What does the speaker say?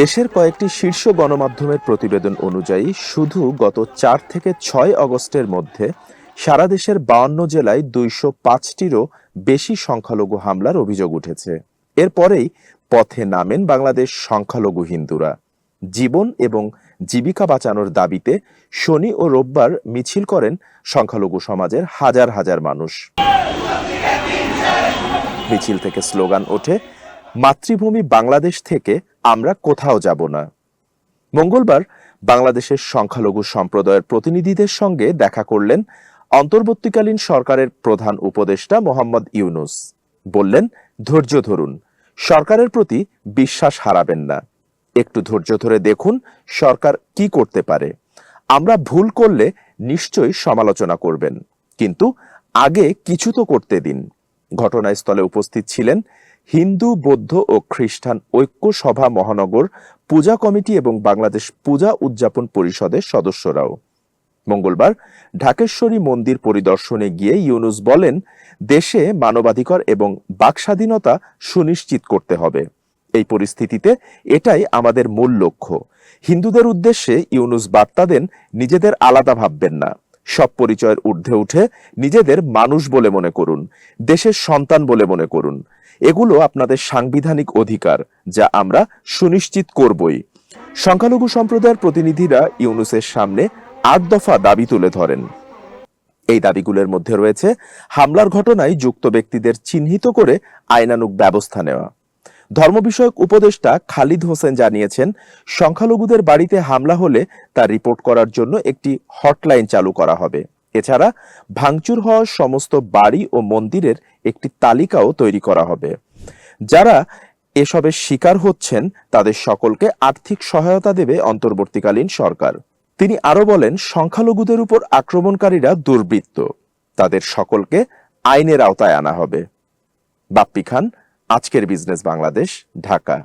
দেশের কয়েকটি শীর্ষ গণমাধ্যমের প্রতিবেদন অনুযায়ী শুধু গত চার থেকে ছয় অগস্টের মধ্যে সারা দেশের বাউন্ন জেলায় দুইশো পাঁচটিরও বেশি সংখ্যালঘু হামলার অভিযোগ উঠেছে। এরপরেই পথে নামেন বাংলাদেশ সংখ্যালঘু হিন্দুরা। জীবন এবং জীবিকা বাঁচানোর দাবিতে শনি ও রোববার মিছিল করেন সংখ্যালঘু সমাজের হাজার হাজার মানুষ। মিছিল থেকে স্লোগান ওঠে, মাতৃভূমি বাংলাদেশ থেকে আমরা কোথাও যাব না। মঙ্গলবার বাংলাদেশের সংখ্যালঘু সম্প্রদায়ের প্রতিনিধিদের সঙ্গে দেখা করলেন অন্তর্বর্তীকালীন সরকারের প্রধান উপদেষ্টা মোহাম্মদ ইউনুস। বললেন, ধৈর্য ধরুন, সরকারের প্রতি বিশ্বাস হারাবেন না। একটু ধৈর্য ধরে দেখুন সরকার কি করতে পারে। আমরা ভুল করলে নিশ্চয়ই সমালোচনা করবেন, কিন্তু আগে কিছু তো করতে দিন। ঘটনাস্থলে উপস্থিত ছিলেন হিন্দু, বৌদ্ধ ও খ্রিস্টান ঐক্য সভা মহানগর, পূজা কমিটি এবং বাংলাদেশ পূজা উদযাপন পরিষদের সদস্যরাও। মঙ্গলবার ঢাকেশ্বরী মন্দির পরিদর্শনে গিয়ে ইউনুস বলেন, দেশে মানবাধিকার এবং বাকস্বাধীনতা সুনিশ্চিত করতে হবে। এই পরিস্থিতিতে এটাই আমাদের মূল লক্ষ্য। হিন্দুদের উদ্দেশ্যে ইউনুস বার্তা দেন, নিজেদের আলাদা ভাববেন না। সব পরিচয়ের ঊর্ধ্বে উঠে নিজেদের মানুষ বলে মনে করুন, দেশের সন্তান বলে মনে করুন। এগুলো আপনাদের সাংবিধানিক অধিকার, যা আমরা সুনিশ্চিত করবই। সংখ্যালঘু সম্প্রদায়ের প্রতিনিধিরা ইউনুসের সামনে আট দফা দাবি তুলে ধরেন। এই দাবিগুলোর মধ্যে রয়েছে, হামলার ঘটনায় যুক্ত ব্যক্তিদের চিহ্নিত করে আইনানুগ ব্যবস্থা নেওয়া। ধর্ম বিষয়ক উপদেষ্টা খালিদ হোসেন জানিয়েছেন, সংখ্যালঘুদের বাড়িতে হামলা হলে তা রিপোর্ট করার জন্য একটি হটলাইন চালু করা হবে। এছাড়া ভাঙচুর হওয়া সমস্ত বাড়ি ও মন্দিরের একটি তালিকাও তৈরি করা হবে। যারা এসবের শিকার হচ্ছেন, তাদের সকলকে আর্থিক সহায়তা দেবে অন্তর্বর্তীকালীন সরকার। তিনি আরও বলেন, সংখ্যালঘুদের উপর আক্রমণকারীরা দুর্বৃত্ত। তাদের সকলকে আইনের আওতায় আনা হবে। বাপ্পি খান আজকের বিজনেস বাংলাদেশ ঢাকা।